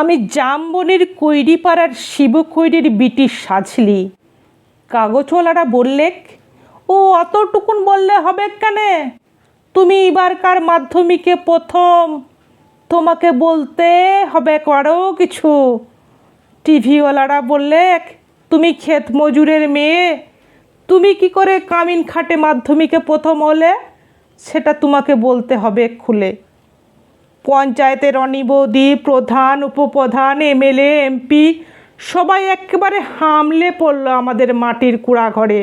আমি জামবনির কৈরিপাড়ার শিব কৈরির বিটি সাজলি। কাগজওয়ালারা বললে ও, অতটুকুন বললে হবে কেনে? তুমি এবারকার মাধ্যমিকে প্রথম? তোমাকে বলতে হবে আরও কিছু? টিভিওয়ালারা বললে তুমি ক্ষেত মজুরের মেয়ে। তুমি কি করে কামিন খাটে মাধ্যমিকে প্রথম হলে? সেটা তোমাকে বলতে হবে খুলে। পঞ্চায়েতের অনিবৌদি প্রধান, উপপ্রধান, এমএলএ, এমপি, সবাই একেবারে হামলে পড়ল আমাদের মাটির কুড়া ঘরে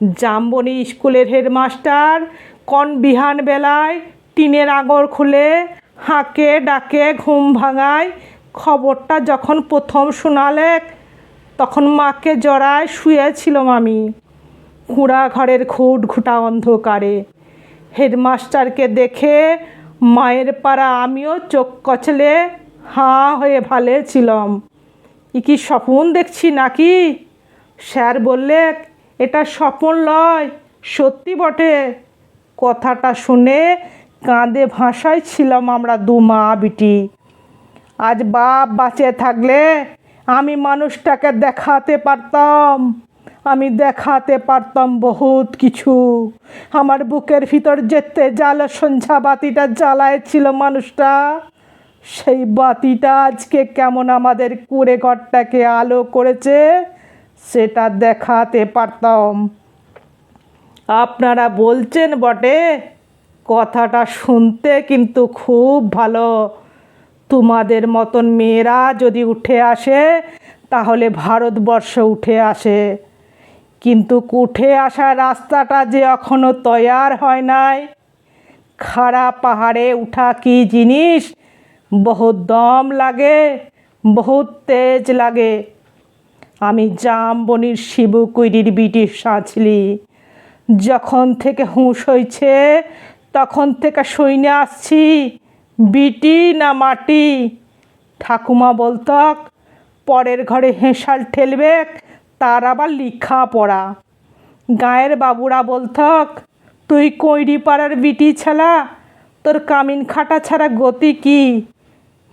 জামবনি স্কুলের হেডমাস্টার কন বিহান বেলায় টিনের আগর খুলে হাঁকে ডাকে ঘুম ভাঙায়, খবরটা যখন প্রথম শোনালে তখন মাকে জড়ায় শুয়েছিলাম আমি কুড়া ঘরের খুট ঘুটা অন্ধকারে। হেডমাস্টারকে দেখে মায়ের পাড়া আমিও চোখ কচলে হাঁ হয়ে ভালে ছিলাম। ই কি স্বপন দেখছি নাকি? স্যার বললে, এটা স্বপন লয়, সত্যি বটে। কথাটা শুনে কাঁদে ভাষায় ছিলাম আমরা দু মা বিটি। আজ বাপ বাঁচে থাকলে আমি মানুষটাকে দেখাতে পারতাম। আমি দেখাতে পারতাম বহুত কিছু। আমার বুকের ভিতর যেতে জাল, সন্ধ্যা বাতিটা জ্বালায়েছিল মানুষটা। সেই বাতিটা আজকে কেমন আমাদের কুড়ে ঘরটাকে আলো করেছে, সেটা দেখাতে পারতাম। আপনারা বলছেন বটে, কথাটা শুনতে কিন্তু খুব ভালো। তোমাদের মতন মেয়েরা যদি উঠে আসে, তাহলে ভারতবর্ষ উঠে আসে। কিন্তু কুঠে আসা রাস্তাটা যে এখনও তৈয়ার হয় নাই। খাড়া পাহাড়ে উঠা কি জিনিস? বহুত দম লাগে, বহুত তেজ লাগে। আমি জামবনির শিবু কুইরির বিটি সাঁচলি। যখন থেকে হুঁশ হয়েছে তখন থেকে সইনে আসছি, বিটি না মাটি। ঠাকুমা বলতক, পরের ঘরে হেঁসাল ঠেলবে তার আবার লিখা পড়া গায়ের বাবুরা বলতক তুই কৈরি পাড়ার বিটি ছাড়া তোর কামিন খাটা ছাড়া গতি কি?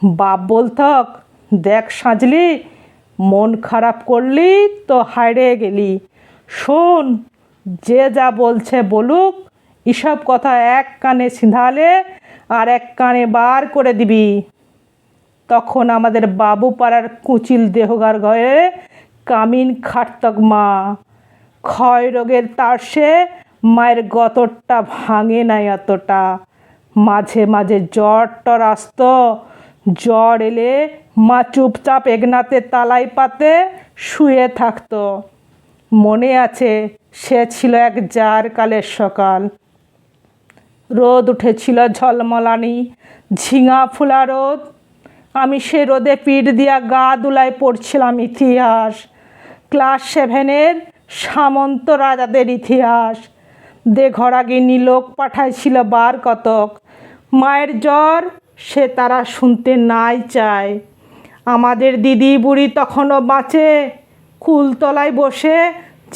বাপ বলতক দেখ সাজলি, মন খারাপ করলি তো হাইড়ে গেলি। শোন, যে যা বলছে বলুক, এসব কথা এক কানে সিঁধালে আর এক কানে বার করে দিবি। তখন আমাদের বাবু পাড়ার কুচিল দেহগার ঘরে কামিন খাটতক মা। ক্ষয় রোগের তারসে মায়ের গতরটা ভাঙে নাই এতটা মাঝে মাঝে জ্বর টর আসত। জ্বর এলে মা চুপচাপ এগনাতে তালাই পাতে শুয়ে থাকতো। মনে আছে সে ছিল এক জার কালের সকাল। রোদ উঠেছিল ঝলমলানি, ঝিঙা ফুলা রোদ। আমি সে রোদে পিঠ দিয়া গা দুলায় পড়ছিলাম ইতিহাস। ক্লাস সেভেনের সামন্ত রাজাদের ইতিহাস। দে ঘরাগিনী লোক পাঠাইছিল বার কতক। মায়ের জ্বর সে তারা শুনতে নাই চায়। আমাদের দিদি বুড়ি তখনও বাঁচে। কুলতলায় বসে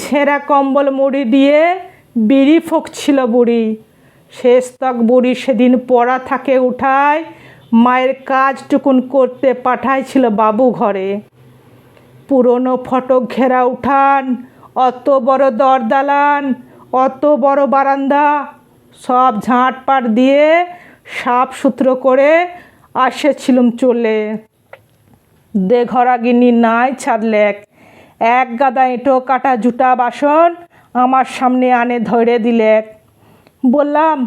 ছেঁড়া কম্বল মুড়ি দিয়ে বিড়ি ফুঁকছিল বুড়ি। শেষ তক বুড়ি সেদিন পড়া থাকে উঠায় মায়ের কাজটুকুন করতে পাঠাইছিল বাবু ঘরে। পুরনো ফটক ঘেরা উঠান, অত বড় দরদালান, অত বড় বারান্দা, সব ঝাঁটপাট দিয়ে সাফ সুতরো করে আসেছিলুম চলে। দে ঘরাগিনি নাই ছাড়লেক এক গাদা এঁটো কাটা জুটা বাসন আমার সামনে আনে ধরে দিলেক। বললাম,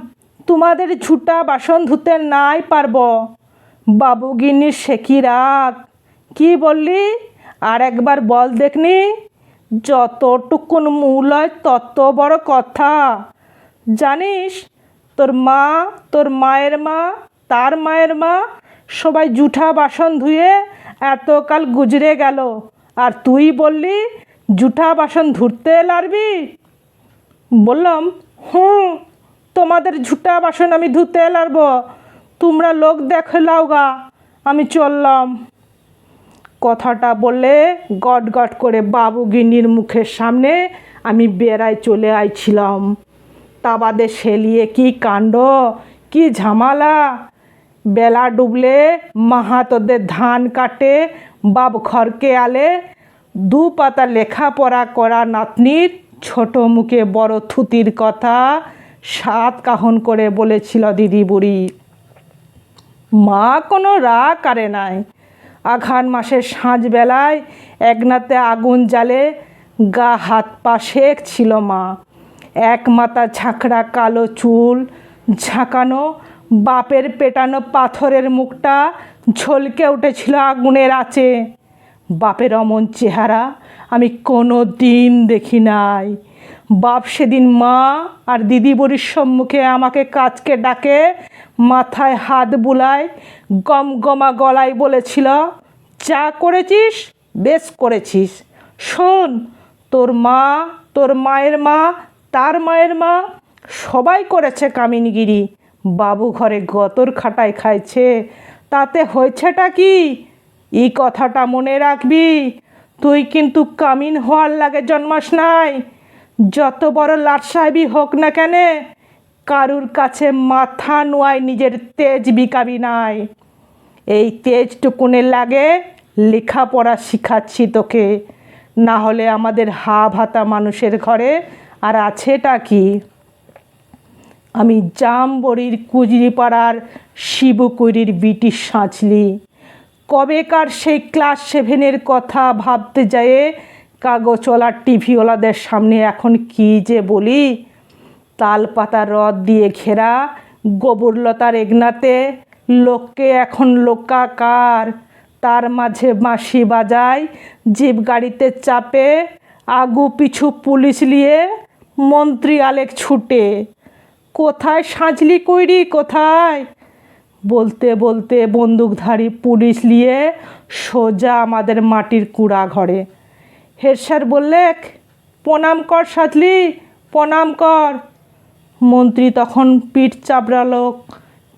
তোমাদের ঝুটা বাসন ধুতে নাই পারব। বাবুগিন্নির শেখি রাগ? কি বললি? আর একবার বল দেখনি? যতটুকুন মূল হয় তত বড় কথা। জানিস, তোর মা, তোর মায়ের মা, তার মায়ের মা সবাই জুঠা বাসন ধুয়ে এতকাল গুজরে গেল। আর তুই বললি, জুঠা বাসন ধুতে লারবি বললাম হুম তোমাদের ঝুটা বাসন আমি ধুতে লারব তোমরা লোক দেখে লাও গা আমি চললাম। কথাটা বলে গট গট করে বাবু গিন্নির মুখের সামনে আমি বেড়ায় চলে আইছিলাম। তা বাদে সেলিয়ে কি কাণ্ড, কি ঝামালা? বেলা ডুবলে মাহাতোদের ধান কাটে, বাপ ঘরকে আলে দু পাতা লেখাপড়া করা নাতনির ছোট মুখে বড় থুতির কথা সাত কাহন করে বলেছিল দিদি বুড়ি মা কোনো রাগ কারে নাই। আঘান মাসের সাঁঝবেলায় একনাতে আগুন জ্বালে গা হাত পা শেখ ছিল মা। এক মাথা ঝাঁকড়া কালো চুল, ঝাঁকানো বাপের পেটানো পাথরের মুখটা ঝলকে উঠেছিল আগুনের আঁচে। বাপের অমন চেহারা আমি কোনো দিন দেখি নাই। বাপ সেদিন মা আর দিদি বড়ির সম্মুখে আমাকে কাজকে ডাকে মাথায় হাত বুলায় গম গমা গলায় বলেছিল, যা করেছিস, বেশ করেছিস। শোন, তোর মা, তোর মায়ের মা, তার মায়ের মা, সবাই করেছে কামিনগিরি। বাবু ঘরে গতর খাটায় খাইছে। তাতে হয়েছেটা কি? এই কথাটা মনে রাখবি। তুই কিন্তু কামিন হওয়ার লাগে জন্মাস নাই। যত বড় লাট সাহেবই হোক না কেন কারুর কাছে মাথা নোয়ায়, নিজের তেজ বিকাবি নাই। এই তেজটুকুনে লাগে লেখাপড়া শিখাচ্ছি তোকে। না হলে আমাদের হা ভাতা মানুষের ঘরে আর আছেটা কি? আমি জামবড়ির কুজরিপাড়ার শিবকুড়ির বিটি সাঁচলি। কবেকার সেই ক্লাস সেভেনের কথা ভাবতে যেয়ে কাগজওয়ালার টিভিওয়ালাদের সামনে এখন কি যে বলি? তালপাতা রদ দিয়ে ঘেরা গোবরলতার এগনাতে লোককে এখন লোকাকার। তার মাঝে বাঁশি বাজায় জিপ গাড়িতে চাপে, আগু পিছু পুলিশ নিয়ে মন্ত্রী আলেক ছুটে। কোথায় সাজলি কইরি, কোথায়? বলতে বলতে বন্দুকধারী পুলিশ নিয়ে সোজা আমাদের মাটির কুড়া ঘরে। হেড স্যার বললে প্রণাম কর সাজলি, প্রণাম কর। মন্ত্রী তখন পিঠ চাপড়ালো।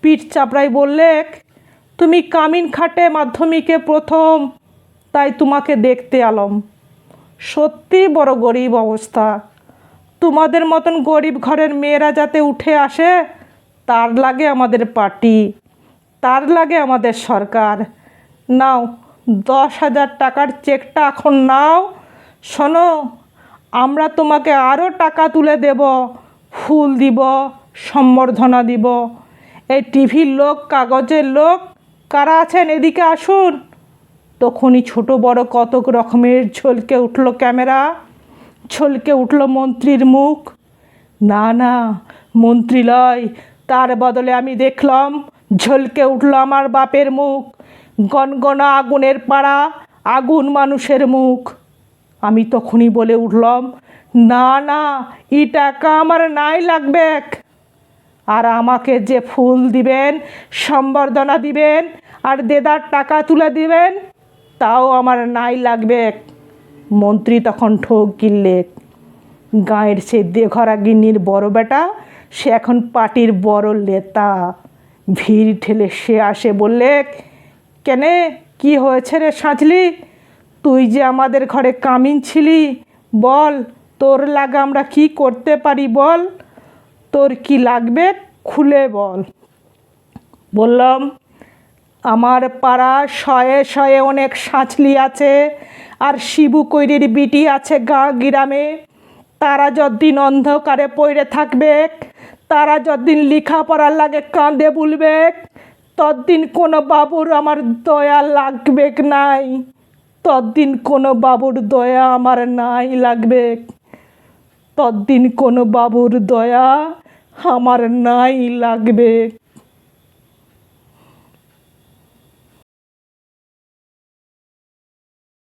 পিঠ চাপড়াই বললে, তুমি কামিন খাটে মাধ্যমিকে প্রথম, তাই তোমাকে দেখতে আলম। সত্যি বড় গরিব অবস্থা। তোমাদের মতন গরিব ঘরের মেয়েরা যাতে উঠে আসে, তার লাগে আমাদের পার্টি, তার লাগে আমাদের সরকার। নাও, দশ হাজার টাকার চেকটা এখন নাও। শোনো, আমরা তোমাকে আরও টাকা তুলে দেব। ফুল দিব, সম্বর্ধনা দিব। এই টিভির লোক, কাগজের লোক, কারা আছেন এদিকে আসুন। তখনই ছোট বড় কতক রকমের ঝলকে উঠল ক্যামেরা, ঝলকে উঠল মন্ত্রীর মুখ। না না মন্ত্রী লয় তার বদলে আমি দেখলাম, ঝলকে উঠল আমার বাপের মুখ। গনগনা আগুনের পাড়া, আগুন মানুষের মুখ। আমি তখনই বলে উঠলাম না না ই টাকা আমার নাই লাগবে। আর আমাকে যে ফুল দিবেন, সম্বর্ধনা দিবেন, আর দেদার টাকা তুলে দিবেন, তাও আমার নাই লাগবে। মন্ত্রী তখন ঠোক গিললে, গাঁয়ের সে দেঘরা গিন্নির বড় বেটা, সে এখন পার্টির বড় লেতা ভিড় ঠেলে সে আসে বললে, কেনে, কি হয়েছে রে সাঁচলি তুই যে আমাদের ঘরে কামিন ছিলি, বল তোর লাগা আমরা কি করতে পারি বল? তোর কি লাগবে খুলে বল। বললাম, আমার পাড়া শয়ে শয়ে অনেক সাঁচলি আছে, আর শিবু কৈরির বিটি আছে গা গ্রামে। তারা যতদিন অন্ধকারে পড়ে থাকবে, তারা যতদিন লেখাপড়ার লাগে কাঁদে বলবে, ততদিন কোনো বাবুর আমার দয়া লাগবে নাই। ততদিন কোনো বাবুর দয়া আমার নাই লাগবে। ততদিন কোনো বাবুর দয়া আমার নাই লাগবে।